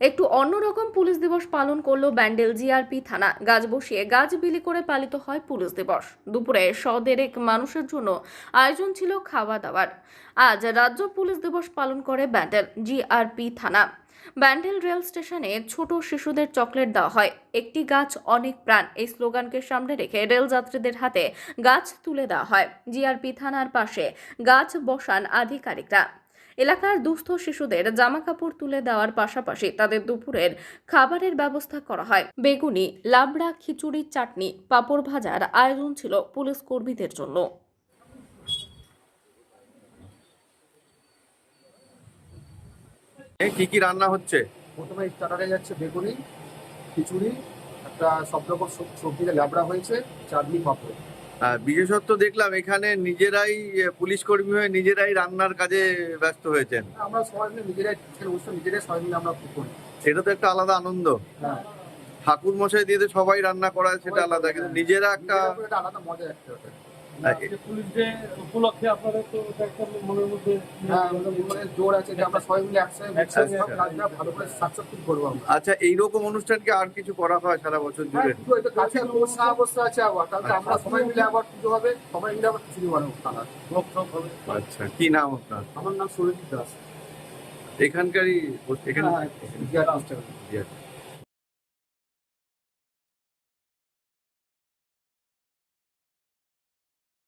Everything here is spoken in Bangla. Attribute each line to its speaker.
Speaker 1: একটু অন্যরকম পুলিশ দিবস পালন করল ব্যান্ডেল জিআরপি থানা। গাছ বসিয়ে গাছ বিলি করে পালিত হয় পুলিশ দিবস। দুপুরে সদেরেক মানুষের জন্য আয়োজন ছিল খাওয়া দাওয়ার আজ রাজ্য পুলিশ দিবস পালন করে ব্যান্ডেল জিআরপি থানা। ব্যান্ডেল রেল স্টেশনে ছোট শিশুদের চকলেট দেওয়া হয়। একটি গাছ অনেক প্রাণ। এই স্লোগানকে সামনে রেখে রেল যাত্রীদের হাতে গাছ তুলে দেওয়া হয়। জিআরপি থানার পাশে গাছ বসান আধিকারিকরা। এলাকার দুস্থ শিশুদের জামা কাপড় তুলে দেওয়ার পাশাপাশি তাদের দুপুরের খাবারের ব্যবস্থা করা হয়। বেগুনি লাবড়া খিচুড়ি চাটনি পাঁপড় ভাজার আয়োজন ছিল পুলিশ কর্মীদের জন্য।
Speaker 2: কি কি রান্না হচ্ছে?
Speaker 3: প্রথমে স্টার্টারে যাচ্ছে বেগুনি খিচুড়ি একটা সব রকম সব- সবজিতে ল্যাবড়া হয়েছে চাটনি পাঁপড়।
Speaker 2: বিশেষত্ব দেখলাম এখানে নিজেরাই পুলিশ কর্মী হয়ে নিজেরাই রান্নার কাজে ব্যস্ত হয়েছেন।
Speaker 3: আমরা সবাই মিলে নিজেরাই নিজেরাই সবাই মিলে আমরা সেটা করি।
Speaker 2: তো একটা আলাদা আনন্দ।
Speaker 3: হ্যাঁ।
Speaker 2: ঠাকুর মশাই দিয়ে তো সবাই রান্না করা সেটা আলাদা কিন্তু নিজেরা একটা
Speaker 3: একটা আলাদা মজা একটা ওটা।
Speaker 4: আজকে পুলিশ ডে উপলক্ষে আপনাদের তো এটা একটা মনের মধ্যে
Speaker 3: হ্যাঁ আমাদের মনে জোর আছে যে আমরা সবাই মিলে একসাথে
Speaker 4: একসাথে
Speaker 3: সব কাজটা ভালো করে সাকসেসফুল করব আমরা।
Speaker 2: আচ্ছা এইরকম অনুষ্ঠান কি আর কিছু করা হয় সারা বছর
Speaker 3: হ্যাঁ,
Speaker 2: জুড়ে? আচ্ছা। কি নাম আপনার?
Speaker 3: আমার নাম সুরজিৎ দাস।
Speaker 2: এখানকারই এখানে
Speaker 3: হ্যাঁ, মিস্টার।